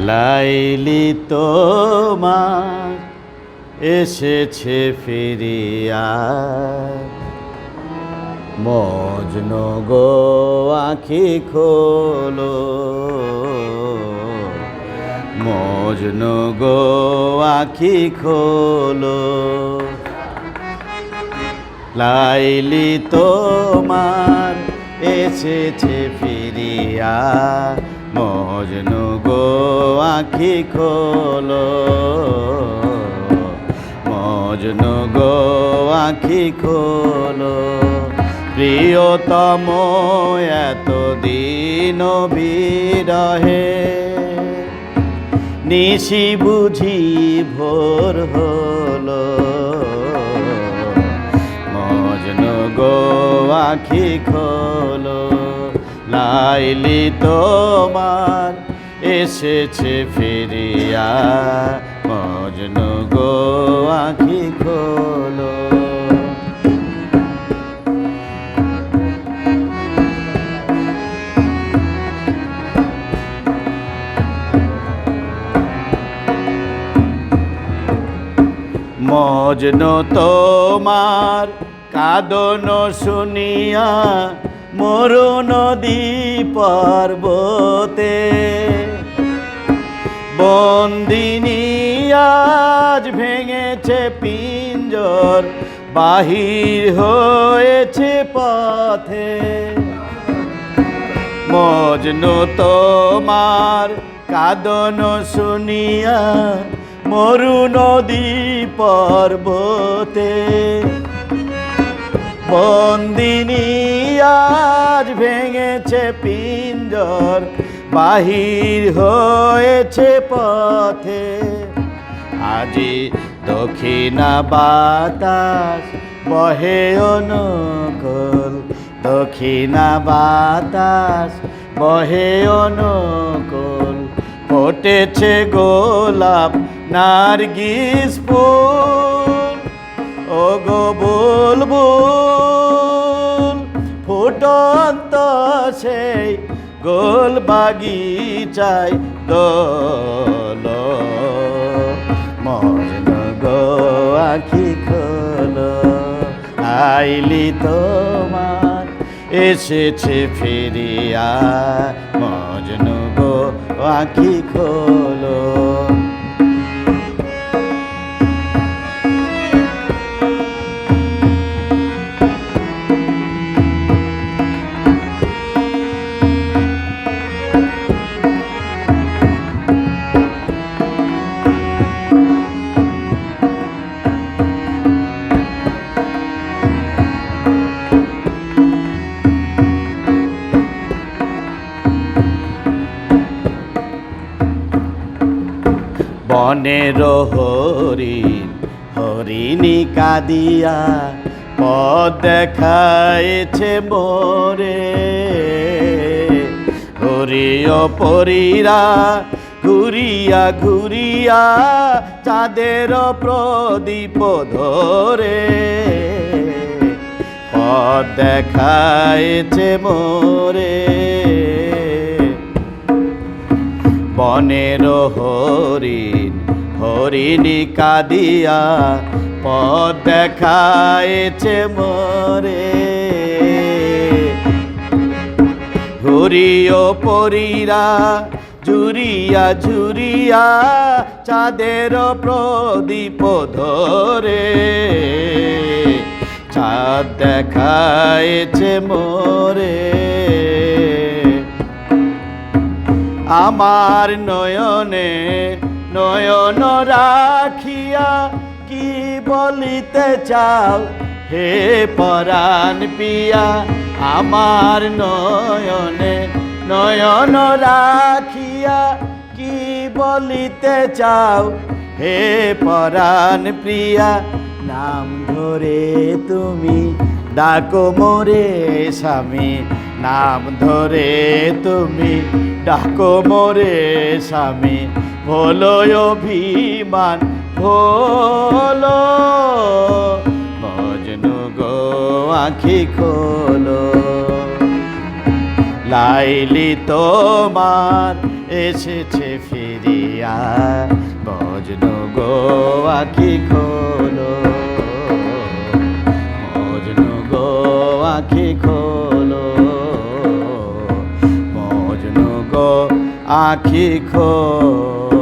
লাইলি তোমার এসেছে ফিরিয়া। মজন গো আখি খোলো। মজন গো আখি খোলো। লাইলি তোমার এসেছে ফিরিয়া। মজনু গো আখি খোলো। মজনু গো আখি খোলো। প্রিয়তম এত দিন বিরহে, নিশি বুঝি ভোর হলো। মজন গো আখি খোলো। লাইলি তোমার এসেছে ফিরিয়া। মজন গো আখি খোলো। মজন তোমার কাদন শুনিয়া মরু নদী পর্বতে। বন্দিনী আজ ভেঙেছে পিঞ্জর, বাহির হয়েছে পথে। মজনু তোমার কাদন শুনিয়া মরু নদী পর্বতে। বন্দিনী আজ ভেঙেছে পিঞ্জর, বাহির হয়েছে পথে। আজি দক্ষিণা বাতাস বহে অনুকূল, দক্ষিণা বাতাস বহে অনুকূল। ফটেছে গোলাপ, নার্গিস ফুল সেই গোল বাগিচায় দোল। মন গো আখি খোলো। আইলি তোমার, এসেছে ফিরিয়া। মজনু গো আখি খোলো। বনের হরিণ হরিণী কাদিয়া পথ দেখাইছে মোরে। হরিয় পরীরা ঘুরিয়া ঘুরিয়া চাঁদের প্রদীপ ধরে। পথ দেখাইছে মোরে। বনের হরিণ হরিণী কাদিয়া পথ দেখায়েছে মরে। ঘুরিও পরীরা, ঝুরিয়া ঝুরিয়া চাঁদের প্রদীপ ধরে। চাঁদ দেখায়েছে মোরে। আমার নয়নে নয়ন রাখিয়া কি বলিতে চাও? হে পরাণ পিয়া, আমার নয়নে নয়ন রাখিয়া কি বলিতে চাও? হে পরাণ প্রিয়া নাম ধরে তুমি ডাকো মোরে স্বামী, নাম ধরে তুমি ডাকো মোরে স্বামী ভোলো অভিমান, ভোলো মজনু গো আখি খোলো। লাইলি তোমার এসেছে ফিরিয়া বজনু গো আখি খোলো। মজনু গো আখি খোলো। আখি খোলো।